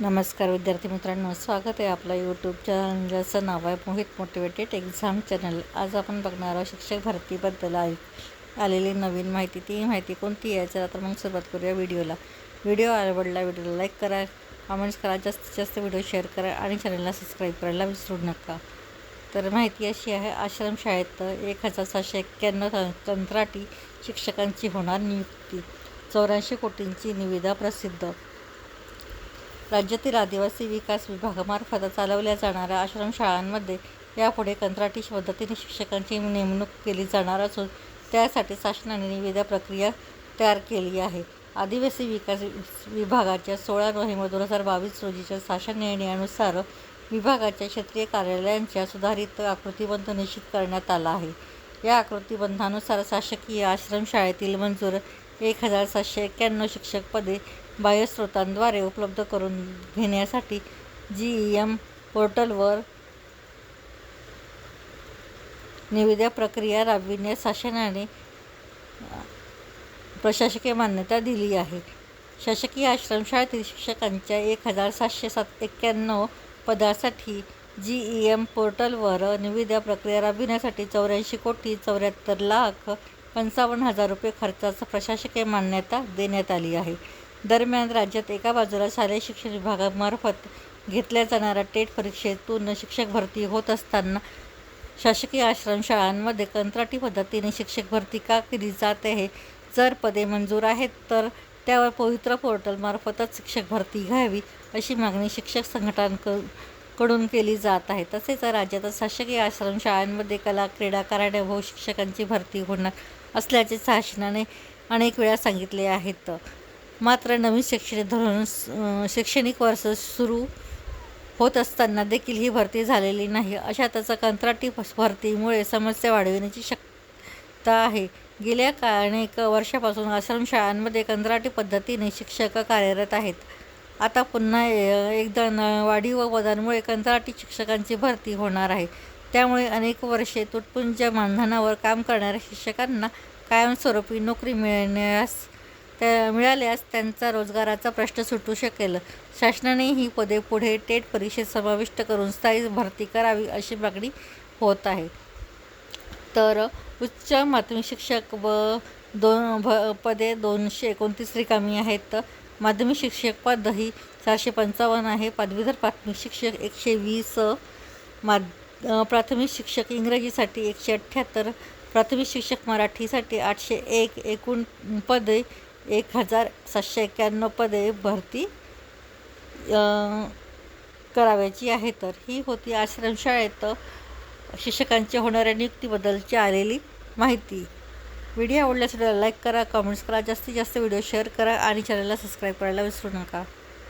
नमस्कार विद्यार्थी मित्रांनो स्वागत आहे आपलं यूट्यूब चॅनल ज्याचं नाव आहे मोहित मोटिवेटेड एक्झाम चॅनल आज आपण बघणार आहोत शिक्षक भरतीबद्दल आहे आलेली नवीन माहिती. ती माहिती कोणती आहे? चला तर मग सुरुवात करूया व्हिडिओला. व्हिडिओ आवडला व्हिडिओला लाईक करा कमेंट्स करा जास्तीत जास्त व्हिडिओ शेअर करा आणि चॅनलला सबस्क्राईब करायला विसरू नका. तर माहिती अशी आहे आश्रमशाळेत एक हजार सहाशे एक्क्याण्णव कंत्राटी शिक्षकांची होणार नियुक्ती. चौऱ्याऐंशी कोटींची निविदा प्रसिद्ध. राज्यातील आदिवासी विकास विभागामार्फत चालवल्या जाणाऱ्या आश्रमशाळांमध्ये यापुढे कंत्राटी पद्धतीने शिक्षकांची नेमणूक केली जाणार असून त्यासाठी शासनाने निविदा प्रक्रिया तयार केली आहे. आदिवासी विकास विभागाच्या सोळा नोव्हेंबर दोन हजार बावीस रोजीच्या शासन निर्णयानुसार विभागाच्या क्षेत्रीय कार्यालयांच्या सुधारित आकृतीबंध निश्चित करण्यात आला आहे. या आकृतीबंधानुसार शासकीय आश्रमशाळेतील मंजूर एक हजार सातशे एक्क्याण्णव शिक्षक पदे बाह्यस्रोतांद्वारे उपलब्ध करून घेण्यासाठी जी ई एम पोर्टलवर निविदा प्रक्रिया राबविण्यास शासनाने प्रशासकीय मान्यता दिली आहे. शासकीय आश्रमशाळेतील शिक्षकांच्या एक हजार सातशे सात एक्क्याण्णव पदासाठी जी ई एम पोर्टलवर निविदा प्रक्रिया राबविण्यासाठी चौऱ्याऐंशी कोटी चौऱ्याहत्तर लाख पंचावन्न हजार रुपये खर्चाचा प्रशासकीय मान्यता देण्यात आली आहे. दरम्यान राज्यात एका बाजूला शालेय शिक्षण विभागामार्फत घेतल्या जाणाऱ्या टेट परीक्षेतून शिक्षक भरती होत असताना शासकीय आश्रमशाळांमध्ये कंत्राटी पद्धतीने शिक्षक भरती का केली जात आहे? जर पदे मंजूर आहेत तर त्यावर पवित्र पोर्टलमार्फतच शिक्षक भरती घ्यावी अशी मागणी शिक्षक संघटनांककडून केली जात आहे. तसेच राज्यात शासकीय आश्रमशाळांमध्ये कला क्रीडा कार्यानुभव शिक्षकांची भरती होणार असल्याचे शासनाने अनेक वेळा सांगितले आहेत. मात्र नवीन शैक्षणिक धोरण शैक्षणिक वर्ष सुरू होत असताना देखील ही भरती झालेली नाही. अशातच कंत्राटी भरतीमुळे समस्या वाढविण्याची शक्यता आहे. गेल्या का अनेक वर्षापासून आश्रमशाळांमध्ये कंत्राटी पद्धतीने शिक्षक कार्यरत आहेत. आता पुन्हा एकदा न वाढीव पदांमुळे कंत्राटी शिक्षकांची भरती होणार आहे. त्यामुळे अनेक वर्षे तुटपुंज मानधनावर काम करणाऱ्या शिक्षकांना कायमस्वरूपी नोकरी मिळण्यास त्या मिळाल्यास त्यांचा रोजगाराचा प्रश्न सुटू शकेल. शासनाने ही पदे पुढे टेट परीक्षेत समाविष्ट करून स्थायी भरती करावी अशी मागणी होत आहे. तर उच्च माध्यमिक शिक्षक व दोन भ पदे दोनशे एकोणतीस रिकामी आहेत. माध्यमिक शिक्षक पद ही चारशे पंचावन्न आहे. पदवीधर प्राथमिक शिक्षक एकशे वीस. माध प्राथमिक शिक्षक इंग्रजीसाठी एकशे अठ्ठ्याहत्तर प्राथमिक शिक्षक मराठीसाठी आठशे एक एकूण पदे एक हजार सातशे एक्क्याण्णव पदे भरती करावयाची आहे. तर ही होती आश्रमशाळेत शिक्षकांच्या होणाऱ्या नियुक्तीबद्दलची आलेली माहिती. व्हिडिओ आवडल्यास लाईक करा कमेंट्स करा जास्तीत जास्त व्हिडिओ शेअर करा आणि चॅनलला सबस्क्राईब करायला विसरू नका.